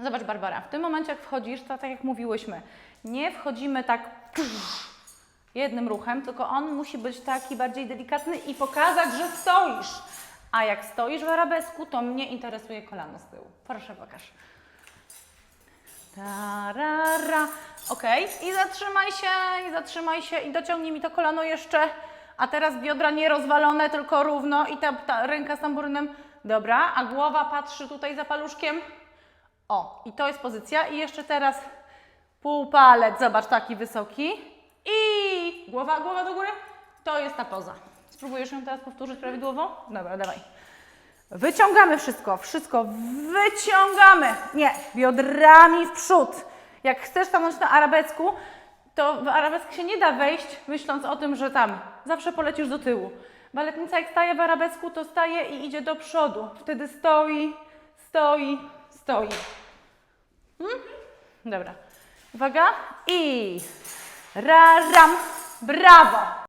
Zobacz, Barbara, w tym momencie, jak wchodzisz, to tak jak mówiłyśmy, nie wchodzimy tak jednym ruchem, tylko on musi być taki bardziej delikatny i pokazać, że stoisz. A jak stoisz w arabesku, to mnie interesuje kolano z tyłu. Proszę, pokaż. Tarara. Ok, i zatrzymaj się, i zatrzymaj się, i dociągnij mi to kolano jeszcze. A teraz biodra nie rozwalone, tylko równo i ta, ta ręka z tamburynem. Dobra, a głowa patrzy tutaj za paluszkiem. O, i to jest pozycja. I jeszcze teraz półpalec, zobacz, taki wysoki. I głowa, głowa do góry. To jest ta poza. Spróbujesz ją teraz powtórzyć prawidłowo? Dobra, dawaj. Wyciągamy wszystko, wszystko wyciągamy. Nie, biodrami w przód. Jak chcesz stanąć na arabesku, to w arabesk się nie da wejść myśląc o tym, że tam zawsze polecisz do tyłu. Baletnica jak staje w arabesku, to staje i idzie do przodu. Wtedy stoi, stoi, stoi. Hmm? Dobra. Uwaga. I ra, ram. Brawo.